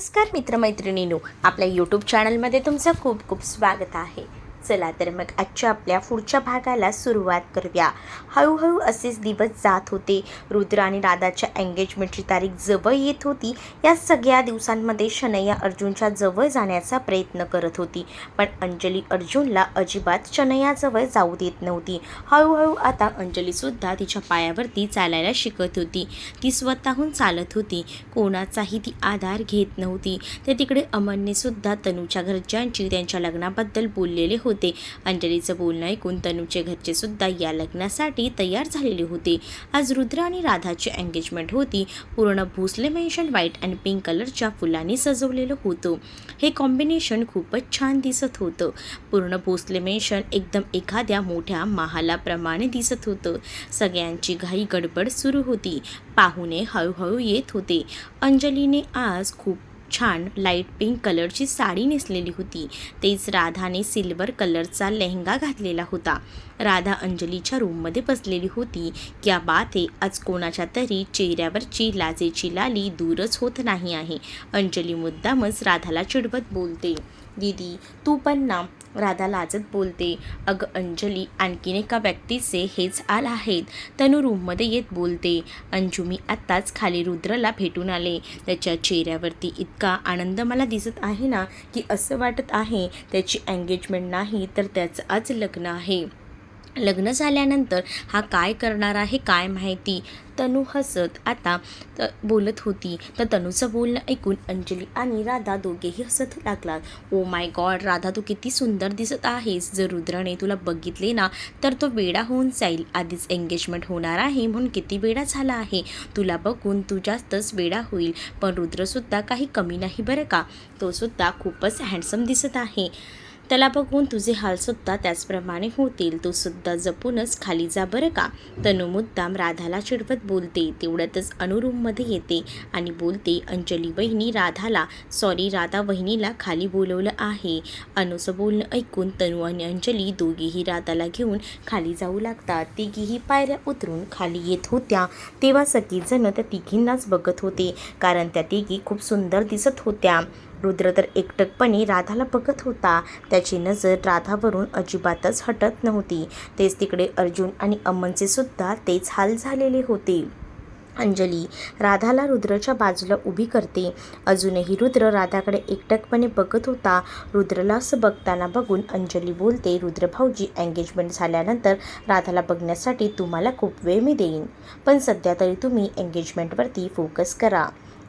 नमस्कार मित्रमैत्रिणींनो. आपल्या यूट्यूब चॅनलमध्ये तुमचं खूप खूप स्वागत आहे. चला तर मग आजच्या आपल्या पुढच्या भागाला सुरुवात करूया. हळूहळू असेच दिवस जात होते. रुद्र आणि राधाच्या एंगेजमेंटची तारीख जवळ येत होती. या सगळ्या दिवसांमध्ये शनैया अर्जुनच्या जवळ जाण्याचा प्रयत्न करत होती. पण अंजली अर्जुनला अजिबात शनैयाजवळ जाऊ देत नव्हती. हळूहळू आता अंजलीसुद्धा तिच्या पायावरती चालायला शिकत होती. ती स्वतःहून चालत होती. कोणाचाही ती आधार घेत नव्हती. तर तिकडे अमनने सुद्धा तनूच्या घरच्यांची त्यांच्या लग्नाबद्दल बोललेले होते. होते. अंजलीचं बोलणं ऐकून तनूचे घरचे सुद्धा या लग्नासाठी तयार झालेले होते. आज रुद्र आणि राधाची एंगेजमेंट होती. पूर्ण भोसले मेन्शन व्हाईट आणि पिंक कलरच्या फुलांनी सजवलेलं होतं. हे कॉम्बिनेशन खूपच छान दिसत होतं. पूर्ण भोसले मेन्शन एकदम एखाद्या मोठ्या महालाप्रमाणे दिसत होतं. सगळ्यांची घाई गडबड सुरू होती. पाहुणे हळूहळू येत होते. अंजलीने आज खूप छान लाइट पिंक कलरची साडी नेसलेली होती. तेच राधाने सिल्वर कलरचा लेहंगा घातलेला होता. राधा अंजलीच्या रूममध्ये बसलेली होती. क्या बात आहे आज कोणाच्या तरी चेहऱ्यावरची लाजेची लाली दूरच होत नाही आहे. अंजली मुद्दामच राधाला चिडवत बोलते. दीदी. तू पण ना राधा लाजत बोलते. अगं अंजली आणखीन एका व्यक्तीचे हेच आल आहेत. तनु रूममध्ये येत बोलते. अंजू मी आत्ताच खाली रुद्रला भेटून आले. त्याच्या चेहऱ्यावरती इतका आनंद मला दिसत आहे ना की असं वाटत आहे त्याची एंगेजमेंट नाही तर त्याचं आज लग्न आहे. लग्न झाल्यानंतर हा काय करणार आहे काय माहिती? तनू हसत आता त बोलत होती. तर तनूचं बोलणं ऐकून अंजली आणि राधा दोघेही हसत लागलात. ओ माय गॉड राधा तू किती सुंदर दिसत आहेस. जर रुद्राने तुला बघितले ना तर तो वेडा होऊन जाईल. आधीच एंगेजमेंट होणार आहे म्हणून किती वेडा झाला आहे. तुला बघून तू जास्तच वेडा होईल. पण रुद्रसुद्धा काही कमी नाही बरं का? तो सुद्धा खूपच हँडसम दिसत आहे. त्याला बघून तुझे हालसुद्धा त्याचप्रमाणे होतील. तू सुद्धा जपूनच खाली जा बरं का? तनू मुद्दाम राधाला चिडवत बोलते. तेवढ्यातच अनुरूममध्ये येते आणि बोलते अंजली वहिनी राधाला सॉरी राधा वहिनीला खाली बोलवलं आहे. अनुचं बोलणं ऐकून तनू आणि अंजली दोघीही राधाला घेऊन खाली जाऊ लागतात. तिघीही पायऱ्या उतरून खाली येत होत्या. तेव्हा सगळीजणं त्या तिघींनाच बघत होते कारण त्या तिघी खूप सुंदर दिसत होत्या. रुद्र तर एकटकपणे राधाला बघत होता. त्याची नजर राधावरून अजिबातच हटत नव्हती. तेच तिकडे अर्जुन आणि अमनचे सुद्धा तेच हाल झालेले होते. अंजली राधाला रुद्रच्या बाजूला उभी करते. अजूनही रुद्र राधाकडे एकटकपणे बघत होता. रुद्रला असं बघताना बघून अंजली बोलते रुद्र भाऊजी एंगेजमेंट झाल्यानंतर राधाला बघण्यासाठी तुम्हाला खूप वेळ मी देईन. पण सध्या तरी तुम्ही एंगेजमेंटवरती फोकस करा.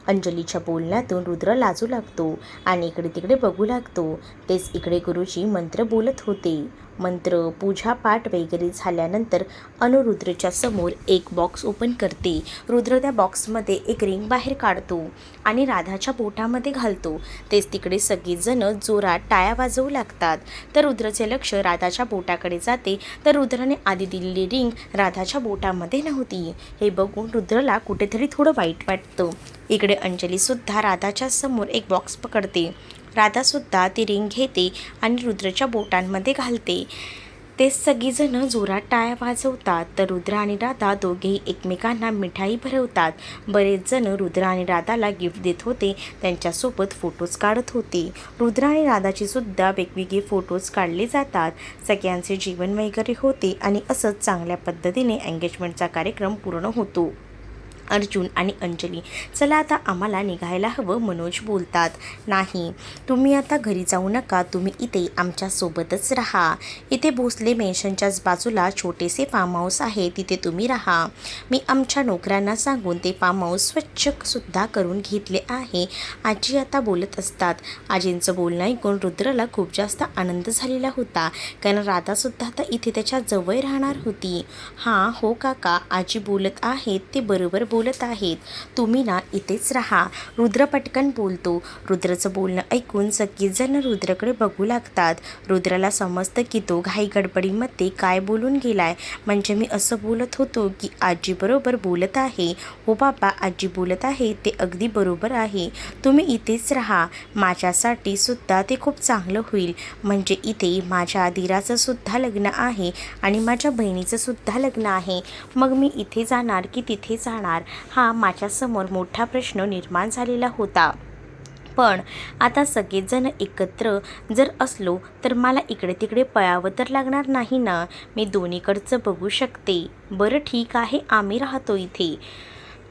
अंजलीच्या बोलण्यातून रुद्र लाजू लागतो आणि इकडे तिकडे बघू लागतो. तेच इकडे गुरुजी मंत्र बोलत होते. मंत्र पूजापाठ वगैरे झाल्यानंतर अनुरुद्रच्या समोर एक बॉक्स ओपन करते. रुद्र त्या बॉक्समध्ये एक रिंग बाहेर काढतो आणि राधाच्या बोटामध्ये घालतो. तेच तिकडे सगळीजणं जोरात टाळ्या वाजवू लागतात. तर रुद्रचे लक्ष राधाच्या बोटाकडे जाते. तर रुद्राने आधी दिलेली रिंग राधाच्या बोटामध्ये नव्हती. हे बघून रुद्रला कुठेतरी थोडं वाईट वाटतं. इकडे अंजलीसुद्धा राधाच्या समोर एक बॉक्स पकडते. राधासुद्धा ती रिंग घेते आणि रुद्रच्या बोटांमध्ये घालते. ते सगळीजणं जोरात टाळ्या वाजवतात. तर रुद्र आणि राधा दोघेही एकमेकांना मिठाई भरवतात. बरेच जण रुद्र आणि राधाला गिफ्ट देत होते. त्यांच्यासोबत फोटोज काढत होते. रुद्र आणि राधाची सुद्धा वेगवेगळे फोटोज काढले जातात. सगळ्यांचे जीवन वगैरे होते आणि असंच चांगल्या पद्धतीने एंगेजमेंटचा कार्यक्रम पूर्ण होतो. अर्जुन आणि अंजली. चला आता आम्हाला निघायला हवं मनोज बोलतात. नाही तुम्ही आता घरी जाऊ नका तुम्ही इथे आमच्यासोबतच राहा. इथे भोसले मेन्शनच्याच बाजूला छोटेसे फार्म हाऊस आहे तिथे तुम्ही राहा. मी आमच्या नोकऱ्यांना सांगून ते फार्म हाऊस स्वच्छसुद्धा करून घेतले आहे. आजी आता बोलत असतात. आजींचं बोलणं ऐकून रुद्रला खूप जास्त आनंद झालेला होता. कारण राधासुद्धा आता इथे त्याच्याजवळ राहणार होती. हां हो काका आजी बोलत आहेत ते बरोबर बोल बोलत आहेत. तुम्ही ना इथेच राहा. रुद्र पटकन बोलतो. रुद्रचं बोलणं ऐकून सगळीजण रुद्रकडे बघू लागतात. रुद्राला समजतं की तो घाई गडबडीमध्ये काय बोलून गेलाय. म्हणजे मी असं बोलत होतो की आजीबरोबर बोलत आहे. हो बाबा आजी बोलत आहे. ते अगदी बरोबर आहे. तुम्ही इथेच राहा. माझ्यासाठी सुद्धा ते खूप चांगलं होईल. म्हणजे इथे माझ्या दिराचं सुद्धा लग्न आहे आणि माझ्या बहिणीचं सुद्धा लग्न आहे. मग मी इथे जाणार की तिथे जाणार? हा माझ्यासमोर मोठा प्रश्न निर्माण झालेला होता. पण आता सगळेजण एकत्र जर असलो तर मला इकडे तिकडे पळावं तर लागणार नाही ना? मी दोन्हीकडचं बघू शकते. बरं ठीक आहे आम्ही राहतो इथे.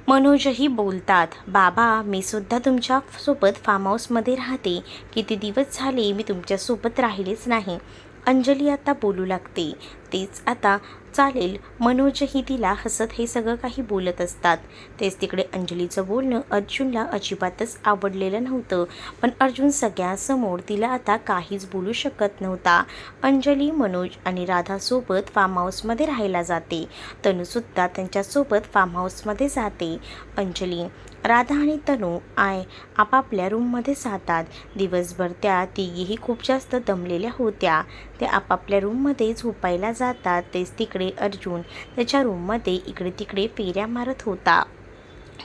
मनोजही बोलतात बाबा मी सुद्धा तुमच्यासोबत फार्म हाऊसमध्ये राहते. किती दिवस झाले मी तुमच्यासोबत राहिलेच नाही. अंजली आता बोलू लागते. तेच आता चालेल. मनोजही तिला हसत हे सगळं काही बोलत असतात. तेच तिकडे अंजलीचं बोलणं अर्जुनला अजिबातच आवडलेलं नव्हतं. पण अर्जुन सगळ्यासमोर तिला आता काहीच बोलू शकत नव्हता. अंजली मनोज आणि राधासोबत फार्म हाऊसमध्ये राहायला जाते. तनुसुद्धा त्यांच्यासोबत फार्म हाऊसमध्ये जाते. अंजली राधा आणि तनू आय आपापल्या रूममध्ये जातात. दिवसभर त्या तिघीही खूप जास्त दमलेल्या होत्या. ते आपापल्या रूममध्ये झोपायला जातात. तेच तिकडे अर्जुन त्याच्या रूममध्ये इकडे तिकडे फेऱ्या मारत होता.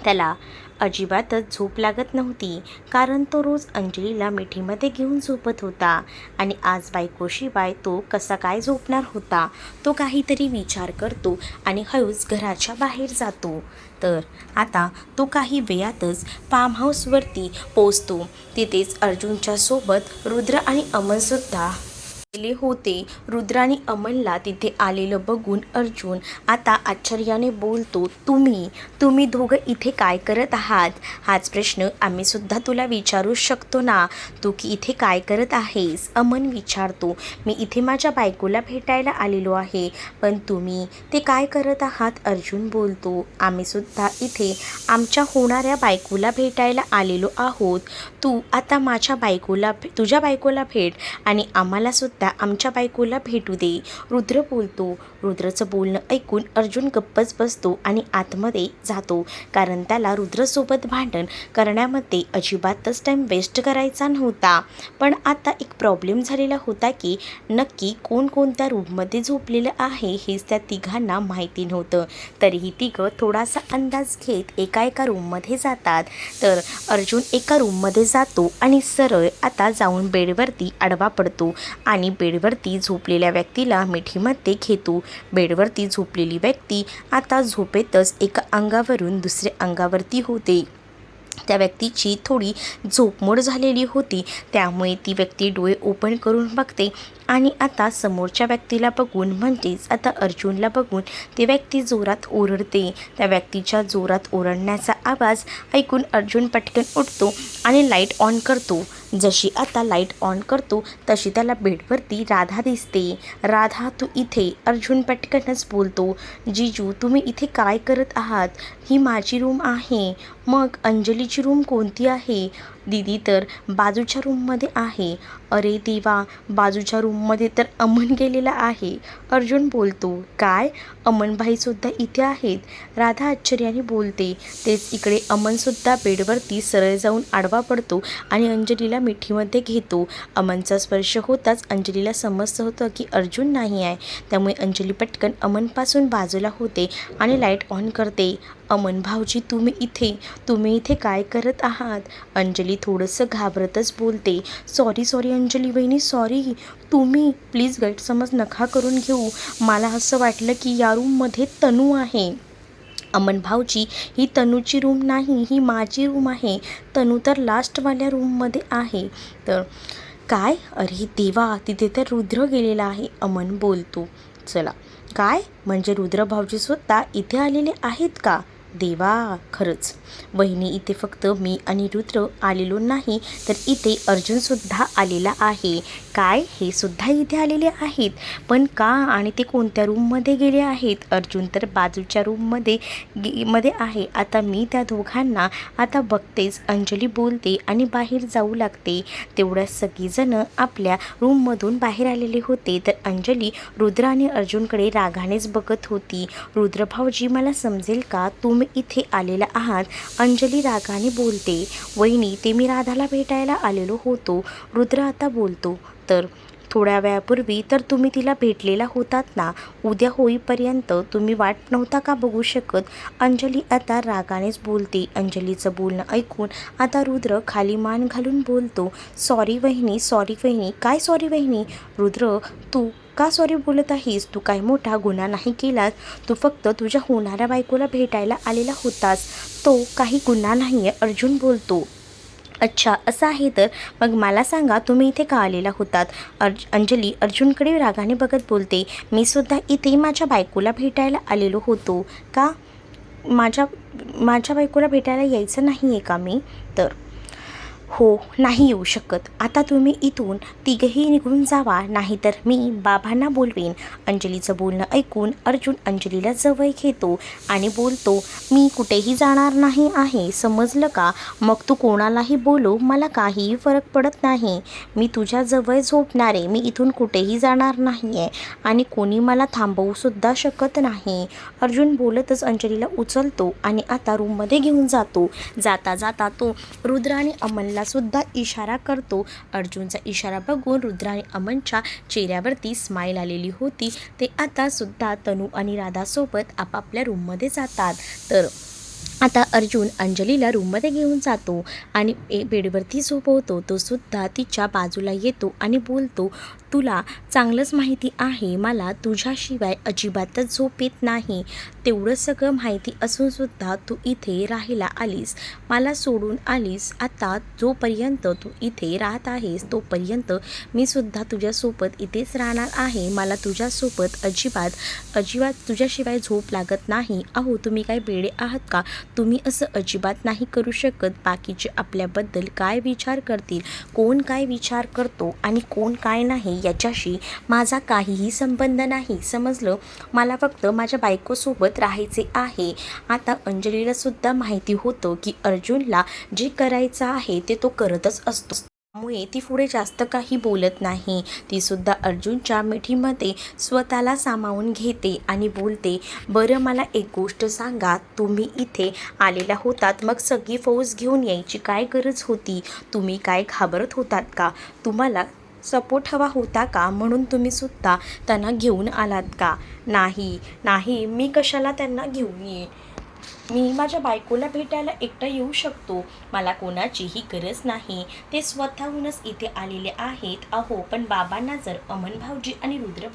त्याला अजिबातच झोप लागत नव्हती कारण तो रोज अंजलीला मिठीमध्ये घेऊन झोपत होता. आणि आज बायकोशिवाय तो कसा काय झोपणार होता तो काहीतरी विचार करतो आणि हळूच घराच्या बाहेर जातो. तर आता तो काही वेळातच फार्म हाऊसवरती पोचतो तिथेच अर्जुनच्या सोबत रुद्र आणि अमनसुद्धा केले होते. रुद्राने अमनला तिथे आलेलं बघून अर्जुन आता आश्चर्याने बोलतो तुम्ही तुम्ही दोघं इथे काय करत आहात? हाच प्रश्न आम्ही सुद्धा तुला विचारू शकतो ना. तू की इथे काय करत आहेस? अमन विचारतो. मी इथे माझ्या बायकोला भेटायला आलेलो आहे. पण तुम्ही ते काय करत आहात? अर्जुन बोलतो. आम्ही सुद्धा इथे आमच्या होणाऱ्या बायकोला भेटायला आलेलो आहोत. तू आता माझ्या बायकोला तुझ्या बायकोला भेट आणि आम्हाला सुद्धा आमच्या बायकोला भेटू दे. रुद्र बोलतो. रुद्रचं बोलणं ऐकून अर्जुन गप्पच बसतो आणि आतमध्ये जातो. कारण त्याला रुद्रसोबत भांडण करण्यामध्ये अजिबातच टाईम वेस्ट करायचा नव्हता. पण आता एक प्रॉब्लेम झालेला होता की नक्की कोण कोणत्या रूममध्ये झोपलेलं आहे हेच त्या तिघांना माहिती नव्हतं. तरीही तिघं थोडासा अंदाज घेत एका एका रूममध्ये जातात. तर अर्जुन एका रूममध्ये जातो आणि सरळ आता जाऊन बेडवरती आडवा पडतो आणि बेडवरती झोपलेल्या व्यक्तीला मिठीमध्ये घेतो. बेडवरती झोपलेली व्यक्ती आता झोपेतच एका अंगावरून दुसऱ्या अंगावरती होते. त्या व्यक्तीची थोडी झोपमोड झालेली होती. त्यामुळे ती व्यक्ती डोळे ओपन करून बघते आणि आता समोरच्या व्यक्तीला बघून म्हणजेच आता अर्जुनला बघून ती व्यक्ती जोरात ओरडते. त्या व्यक्तीच्या जोरात ओरडण्याचा आवाज ऐकून अर्जुन पटकन उठतो आणि लाइट ऑन करतो. जशी आता लाइट ऑन करतो तशी त्याला बेडवरती राधा दिसते. राधा तू इथे? अर्जुन पटकनच बोलतो जिजू तुम्ही इथे काय करत आहात? ही माझी रूम आहे. मग अंजलीची रूम कोणती आहे? दीदी तर बाजूच्या रूममध्ये आहे. अरे देवा बाजूच्या रूममध्ये तर अमन गेलेला आहे. अर्जुन बोलतो काय? अमनभाईसुद्धा इथे आहेत? राधा आश्चर्याने बोलते तेच इकडे अमनसुद्धा बेडवरती सरळ जाऊन आडवा पडतो आणि अंजलीला मिठीमध्ये घेतो. अमनचा स्पर्श होताच अंजलीला समजतं होतं की अर्जुन नाही आहे. त्यामुळे अंजली पटकन अमनपासून बाजूला होते आणि लाइट ऑन करते. अमन भाऊजी तुम्ही इथे तुम्ही इथे काय करत आहात? अंजली थोडंसं घाबरतच बोलते. सॉरी सॉरी अंजली वहिनी सॉरी तुम्ही प्लीज गैरसमज नका करून घेऊ. मला असं वाटलं की या रूममध्ये तनू आहे. अमन भाऊजी ही तनूची रूम नाही ही माझी रूम आहे. तनू तर लास्टवाल्या रूममध्ये आहे. तर काय? अरे देवा तिथे तर रुद्र गेलेला आहे अमन बोलतो. चला. काय? म्हणजे रुद्र भाऊजी स्वतः इथे आलेले आहेत का? देवा खरंच. वहिनी इथे फक्त मी आणि रुद्र आलेलो नाही तर इथे अर्जुनसुद्धा आलेला आहे. काय? हे सुद्धा इथे आलेले आहेत. पण का? आणि ते कोणत्या रूममध्ये गेले आहेत? अर्जुन तर बाजूच्या रूममध्ये गे मध्ये आहे. आता मी त्या दोघांना आता बघतेच. अंजली बोलते आणि बाहेर जाऊ लागते. तेवढ्या सगळीजणं आपल्या रूममधून बाहेर आलेले होते. तर अंजली रुद्र आणि अर्जुनकडे रागानेच बघत होती. रुद्रभाऊजी मला समजेल का? तुम्ही इथे आलेला आहात. अंजली रागाने बोलते वहिनी ते मी राधाला भेटायला आलेलो होतो. रुद्र आता बोलतो तर थोड्या वेळापूर्वी तर तुम्ही तिला भेटलेला होतात ना? उद्या होईपर्यंत तुम्ही वाट नव्हता का बघू शकत? अंजली आता रागानेच बोलते. अंजलीचं बोलणं ऐकून आता रुद्र खाली मान घालून बोलतो सॉरी वहिनी सॉरी वहिनी काय सॉरी वहिनी? रुद्र तू का सॉरी बोलत आहेस? तू काय मोठा गुन्हा नाही केलास. तू फक्त तुझ्या होणाऱ्या बायकोला भेटायला आलेला होतास. तो काही गुन्हा नाही आहे अर्जुन बोलतो. अच्छा असं आहे तर मग मला सांगा तुम्ही इथे का आलेला होतात? अर्ज अंजली अर्जुनकडे रागाने बघत बोलते. मी सुद्धा इथे माझ्या बायकोला भेटायला आलेलो होतो. का? माझ्या माझ्या बायकोला भेटायला यायचं नाही आहे का मी? तर हो नाही येऊ शकत. आता तुम्ही इथून तिघही निघून जावा नाहीतर मी बाबांना बोलवेन. अंजलीचं बोलणं ऐकून अर्जुन अंजलीला जवळ घेतो आणि बोलतो मी कुठेही जाणार नाही आहे समजलं का? मग तू कोणालाही बोलो मला काहीही फरक पडत नाही. मी तुझ्या जवळ झोपणार आहे मी इथून कुठेही जाणार नाही आहे आणि कोणी मला थांबवूसुद्धा शकत नाही. अर्जुन बोलतच अंजलीला उचलतो आणि आता रूममध्ये घेऊन जातो. जाता जाता तो रुद्र आणि अमलला सुद्धा इशारा करतो. अर्जुनचा इशारा बघून रुद्राने आणि अमनच्या चेहऱ्यावरती स्माईल आलेली होती. ते आता सुद्धा तनू आणि राधासोबत आपापल्या रूममध्ये जातात. तर आता अर्जुन अंजलीला रूममध्ये घेऊन जातो आणि ए बेडवरती झोपवतो. तो सुद्धा तिच्या बाजूला येतो आणि बोलतो तुला चांगलंच माहिती आहे. मला तुझ्याशिवाय अजिबातच झोप येत नाही. तेवढं सगळं माहिती असूनसुद्धा तू इथे राहायला आलीस. मला सोडून आलीस. आता जोपर्यंत तू इथे राहत आहेस तोपर्यंत मी सुद्धा तुझ्यासोबत इथेच राहणार आहे. मला तुझ्यासोबत अजिबात अजिबात तुझ्याशिवाय झोप लागत नाही. अहो तुम्ही काय बेडे आहात का? तुम्ही असं अजिबात नाही करू शकत. बाकीचे आपल्याबद्दल काय विचार करतील? कोण काय विचार करतो आणि कोण काय नाही याच्याशी माझा काहीही संबंध नाही. समजलं? मला फक्त माझ्या बायकोसोबत राहायचे आहे. आता अंजलीला सुद्धा माहिती होतं की अर्जुनला जे करायचं आहे ते तो करतच असतो. त्यामुळे ती पुढे जास्त काही बोलत नाही. ती सुद्धा अर्जुनच्या मिठीमध्ये स्वतःला सामावून घेते आणि बोलते बरं मला एक गोष्ट सांगा. तुम्ही इथे आलेला होतात. मग सगळी फौज घेऊन यायची काय गरज होती? तुम्ही काय घाबरत होतात का? तुम्हाला सपोर्ट हवा होता का? म्हणून तुम्ही सुद्धा त्यांना घेऊन आलात का? नाही नाही. मी कशाला त्यांना घेऊन येईन? मी माझ्या बायकोला भेटायला एकटा येऊ शकतो. मला कोणाचीही गरज नाही. ते स्वतःहूनच इथे आलेले आहेत. अहो पण बाबांना जर अमन भाऊजी आणि रुद्र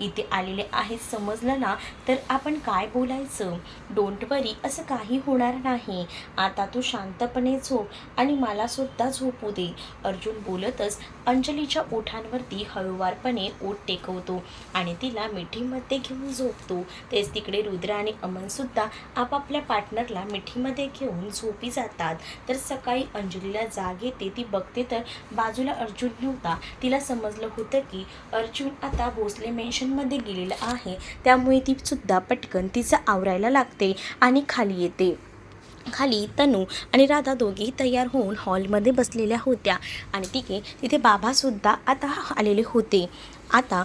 इथे आलेले आहेत समजलं ना तर आपण काय बोलायचं? डोंट वरी असं काही होणार नाही. आता तू शांतपणे झोप आणि मला सुद्धा झोपू दे. अर्जुन बोलतच अंजलीच्या ओठांवरती हळूवारपणे ओठ टेकवतो आणि तिला मिठीमध्ये घेऊन झोपतो. तेच तिकडे रुद्र आणि अमनसुद्धा आपापल्या पार्टनरला मिठीमध्ये घेऊन झोपी जातात. तर सकाळी अंजलीला जाग येते ती बघते तर बाजूला अर्जुन नव्हता. तिला समजलं होतं की अर्जुन आता भोसले मेन्शनमध्ये गेलेला आहे. त्यामुळे ती सुद्धा पटकन तिचं आवरायला लागते आणि खाली येते. खाली तनू आणि राधा दोघी तयार होऊन हॉलमध्ये बसलेल्या होत्या. आणि तिघे तिथे बाबासुद्धा आता आलेले होते. आता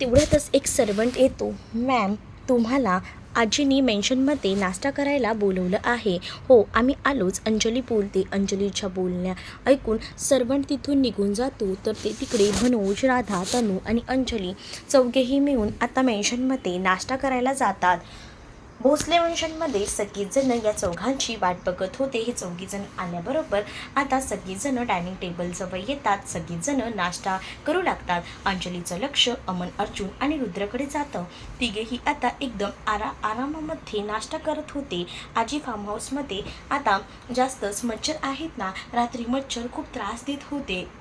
तेवढ्यातच एक सर्वंट येतो. मॅम तुम्हाला आजीनी मेन्शनमध्ये नाश्ता करायला बोलवलं आहे. हो आम्ही आलोच. अंजली बोलते अंजलीच्या बोलण्या ऐकून सर्वंट तिथून निघून जातो. तर ते तिकडे मनोज राधा तनू आणि अंजली चौघेही मिळून आता मेन्शनमध्ये नाश्ता करायला जातात. भोसले वंशांमध्ये सगळीजणं या चौघांची वाट बघत होते. हे चौघीजण आल्याबरोबर आता सगळीजणं डायनिंग टेबलजवळ येतात. सगळीजणं नाश्ता करू लागतात. अंजलीचं लक्ष अमन अर्जुन आणि रुद्रकडे जातं. तिघेही आता एकदम आरा आरामामध्ये नाश्ता करत होते. आजी फार्म हाऊसमध्ये आता जास्तच मच्छर आहेत ना रात्री मच्छर खूप त्रास देत होते.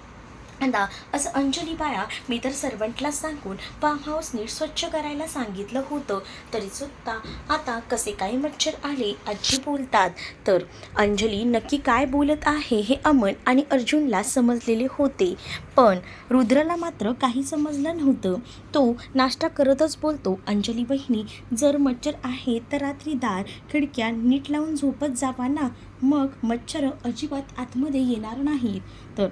आता असं अंजली बाया मी तर सर्वंटला सांगून फार्म हाऊस नीट स्वच्छ करायला सांगितलं होतं. तरीसुद्धा आता कसे काही मच्छर आले आजी बोलतात. तर अंजली नक्की काय बोलत आहे हे अमन आणि अर्जुनला समजलेले होते. पण रुद्रला मात्र काही समजलं नव्हतं. तो नाश्ता करतच बोलतो अंजली बहिणी जर मच्छर आहे तर रात्री दार खिडक्या नीट लावून झोपत जावा ना. मग मच्छर अजिबात आतमध्ये येणार नाहीत. तर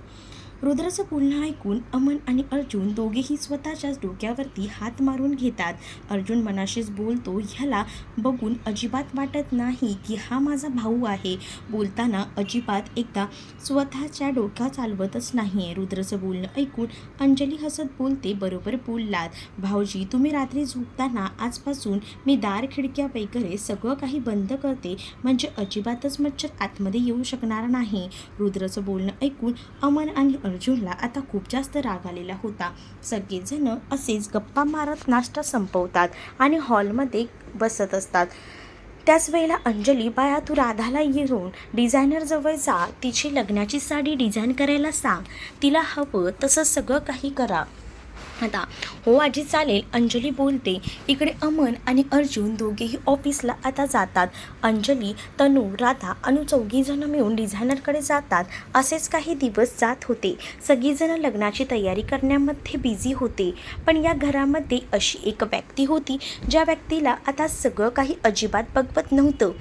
रुद्राचं बोलणं ऐकून अमन आणि अर्जुन दोघेही स्वतःच्याच डोक्यावरती हात मारून घेतात. अर्जुन मनाशीच बोलतो ह्याला बघून अजिबात वाटत नाही की हा माझा भाऊ आहे. बोलताना अजिबात एकदा स्वतःच्या डोक्या चालवतच नाही आहे रुद्राचं बोलणं ऐकून अंजली हसत बोलते बरोबर बोललात. भाऊजी तुम्ही रात्री झोपताना आजपासून मी दार खिडक्या वगैरे सगळं काही बंद करते. म्हणजे अजिबातच मच्छर आतमध्ये येऊ शकणार नाही. रुद्राचं बोलणं ऐकून अमन आणि अर्जुनला आता खूप जास्त राग आलेला होता. सगळेजण असेच गप्पा मारत नाश्ता संपवतात आणि हॉलमध्ये बसत असतात. त्याच वेळेला अंजली बाया तू राधाला येऊन डिझायनरजवळ जा तिची लग्नाची साडी डिझाईन करायला सांग. तिला हवं तसं सगळं काही करा. आता. हो आजी चालेल अंजली बोलते इकडे अमन आणि अर्जुन दोघेही ऑफिसला आता जातात. अंजली तनू राधा आणि चौघीजणं मिळून डिझायनरकडे जातात. असेच काही दिवस जात होते. सगळीजणं लग्नाची तयारी करण्यामध्ये बिझी होते. पण या घरामध्ये अशी एक व्यक्ती होती ज्या व्यक्तीला आता सगळं काही अजिबात बघवत नव्हतं.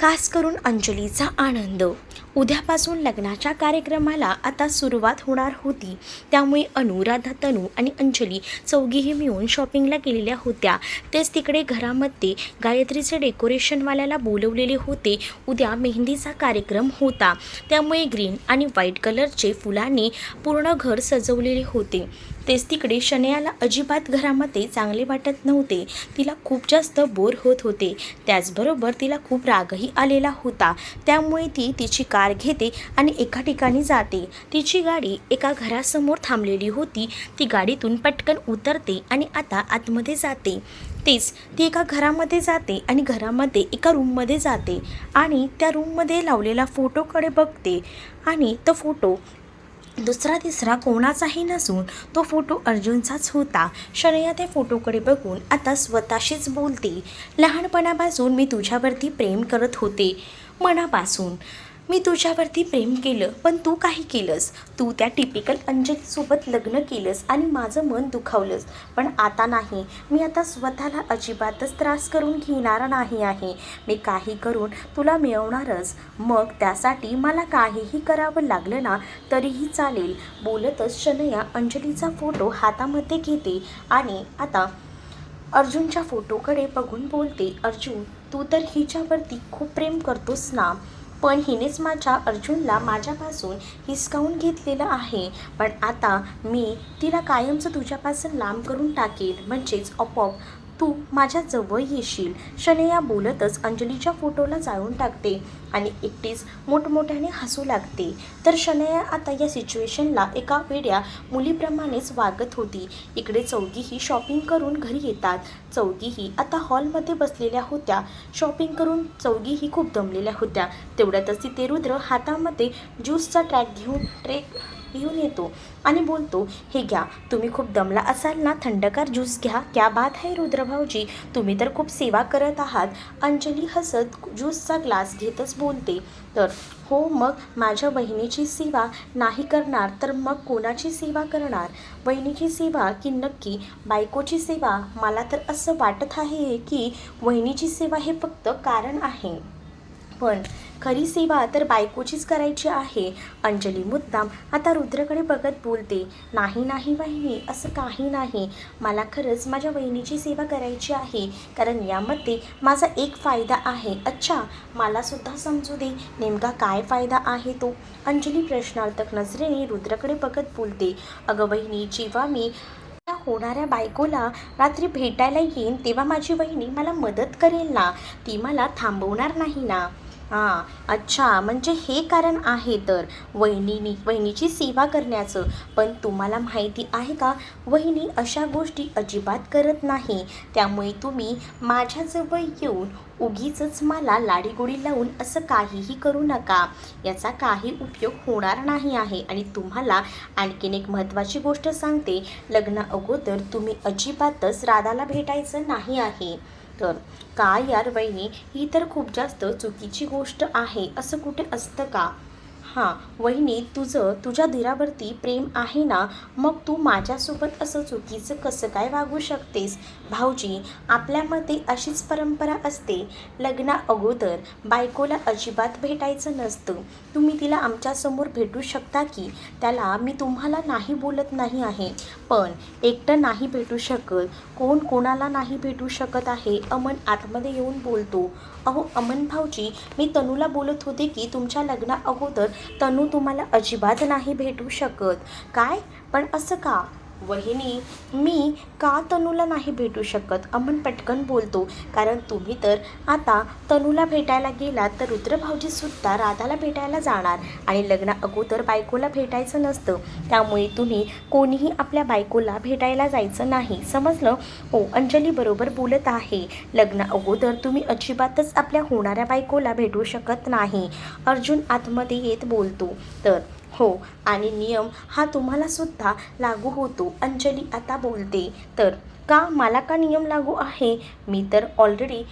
खास करून अंजलीचा आनंद. उद्यापासून लग्नाच्या कार्यक्रमाला आता सुरुवात होणार होती. त्यामुळे अनुराधा तनू आणि अंजली चौघीही मिळून शॉपिंगला गेलेल्या होत्या. तेच तिकडे घरामध्ये गायत्रीचे डेकोरेशनवाल्याला बोलवलेले होते. उद्या मेहंदीचा कार्यक्रम होता. त्यामुळे ग्रीन आणि व्हाईट कलरचे फुलांनी पूर्ण घर सजवलेले होते. तेच तिकडे शनयाला अजिबात घरामध्ये चांगले वाटत नव्हते. तिला खूप जास्त बोर होत होते. त्याचबरोबर तिला खूप रागही आलेला होता. त्यामुळे ती तिची कार घेते आणि एका ठिकाणी जाते. तिची गाडी एका घरासमोर थांबलेली होती. ती गाडीतून पटकन उतरते आणि आता आतमध्ये जाते. तेच ती एका घरामध्ये जाते आणि घरामध्ये एका रूममध्ये जाते आणि त्या रूममध्ये लावलेला फोटोकडे बघते आणि तो फोटो दुसरा तिसरा कोणाचाही नसून तो फोटो अर्जुनचाच होता. शनया त्या फोटोकडे बघून आता स्वतःशीच बोलते. लहानपणापासून मी तुझ्यावरती प्रेम करत होते. मनापासून. मी तुझ्यावरती प्रेम केलं पण तू काही केलंस. तू त्या टिपिकल अंजलीसोबत लग्न केलंस आणि माझं मन दुखावलंस. पण आता नाही. मी आता स्वतःला अजिबातच त्रास करून घेणार नाही आहे. मी काही करून तुला मिळवणारच. मग त्यासाठी मला काहीही करावं लागलं ना तरीही चालेल. बोलतच शनया अंजलीचा फोटो हातामध्ये घेते आणि आता अर्जुनच्या फोटोकडे बघून बोलते अर्जुन तू तर हिच्यावरती खूप प्रेम करतोस ना. पण हिनेच माझ्या अर्जुनला माझ्यापासून हिसकावून घेतलेलं आहे. पण आता मी तिला कायमचं तुझ्यापासून लांब करून टाकेल म्हणजेच आपोआप तू माझ्या जवळ येशील. शनया बोलतच अंजलीच्या फोटोला जाळून टाकते आणि एकटीच मोठमोठ्याने हसू लागते. तर शनया आता या सिच्युएशनला एका वेड्या मुलीप्रमाणेच वागत होती. इकडे चौघीही शॉपिंग करून घरी येतात. चौघीही आता हॉलमध्ये बसलेल्या होत्या. शॉपिंग करून चौघीही खूप दमलेल्या होत्या. तेवढ्यातच तिथे रुद्र हातामध्ये ज्यूसचा ट्रॅक घेऊन ट्रेक घेऊन येतो आणि बोलतो हे घ्या तुम्ही खूप दमला असाल ना थंडकार ज्यूस घ्या क्या बात आहे रुद्रभाऊजी तुम्ही तर खूप सेवा करत आहात. अंजली हसत ज्यूसचा ग्लास घेतच बोलते तर हो मग माझ्या बहिणीची सेवा नाही करणार तर मग कोणाची सेवा करणार? बहिणीची सेवा की नक्की बायकोची सेवा? मला तर असं वाटत आहे की वहिनीची सेवा हे फक्त कारण आहे. पण खरी सेवा तर बायकोचीच करायची आहे. अंजली मुद्दाम आता रुद्रकडे बघत बोलते. नाही नाही वहिनी असं काही नाही. मला खरंच माझ्या वहिनीची सेवा करायची आहे. कारण यामध्ये माझा एक फायदा आहे. अच्छा मला सुद्धा समजू दे. नेमका काय फायदा आहे तो? अंजली प्रश्नार्थक नजरेने रुद्रकडे बघत बोलते. अगं वहिनी जेव्हा मी त्या होणाऱ्या बायकोला रात्री भेटायला येईन तेव्हा माझी वहिनी मला मदत करेल ना? ती मला थांबवणार नाही ना? हां अच्छा म्हणजे हे कारण आहे तर. वहिनीनी वहिनीची सेवा करण्याचं. पण तुम्हाला माहिती आहे का वहिनी अशा गोष्टी अजिबात करत नाही. त्यामुळे तुम्ही माझ्याजवळ येऊन उगीच मला लाडीगोडी लावून असं काहीही करू नका. याचा काही उपयोग होणार नाही आहे. आणि तुम्हाला आणखीन एक महत्त्वाची गोष्ट सांगते. लग्ना अगोदर तुम्ही अजिबातच राधाला भेटायचं नाही आहे. तर काय यार वहिनी ही तर खूप जास्त चुकीची गोष्ट आहे असं कुठे असतं का? हां वहिनी तुझं तुझ्या धीरावरती प्रेम आहे ना? मग तू माझ्यासोबत असं चुकीचं कसं काय वागू शकतेस? भाऊजी आपल्यामध्ये अशीच परंपरा असते. लग्ना अगोदर बायकोला अजिबात भेटायचं नसतं. तुम्ही तिला आमच्यासमोर भेटू शकता की? त्याला मी तुम्हाला नाही बोलत नाही आहे. पण एकटं नाही भेटू शकत. कोण कोणाला नाही भेटू शकत आहे अमन आतमध्ये येऊन बोलतो. अहो अमन भाऊजी मी तनूला बोलत होते की तुमच्या लग्ना अगोदर तनू तुम्हाला अजिबात नाही भेटू शकत. काय? पण असं का? वहिनी मी का तनूला नाही भेटू शकत? अमन पटकन बोलतो. कारण तुम्ही तर आता तनूला भेटायला गेलात तर रुद्रभाऊजीसुद्धा राधाला भेटायला जाणार आणि लग्ना अगोदर बायकोला भेटायचं नसतं. त्यामुळे तुम्ही कोणीही आपल्या बायकोला भेटायला जायचं नाही. समजलं? हो अंजली बरोबर बोलत आहे. लग्ना अगोदर तुम्ही अजिबातच आपल्या होणाऱ्या बायकोला भेटू शकत नाही. अर्जुन आतमध्ये येत बोलतो. तर हो आणि नियम हा तुम्हालासुद्धा लागू होतो. अंजली आता बोलते तर का मला का नियम लागू आहे? मी तर ऑलरेडी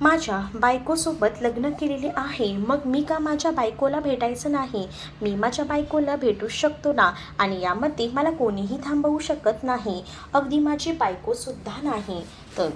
माझ्या बायकोसोबत लग्न केलेले आहे. मग मी का माझ्या बायकोला भेटायचं नाही? मी माझ्या बायकोला भेटू शकतो ना? आणि यामध्ये मला कोणीही थांबवू शकत नाही. अगदी माझी बायकोसुद्धा नाही. तर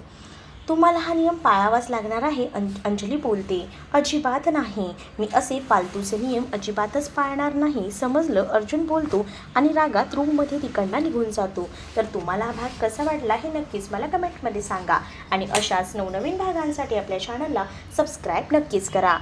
तुम्हाला हा नियम पाळावाच लागणार आहे अं अंजली बोलते. अजिबात नाही. मी असे पालतूचे नियम अजिबातच पाळणार नाही समजलं? अर्जुन बोलतो आणि रागात रूममध्ये तिकडनं निघून जातो. तर तुम्हाला हा भाग कसा वाटला हे नक्कीच मला कमेंटमध्ये सांगा. आणि अशाच नवनवीन भागांसाठी आपल्या चॅनलला सबस्क्राईब नक्कीच करा.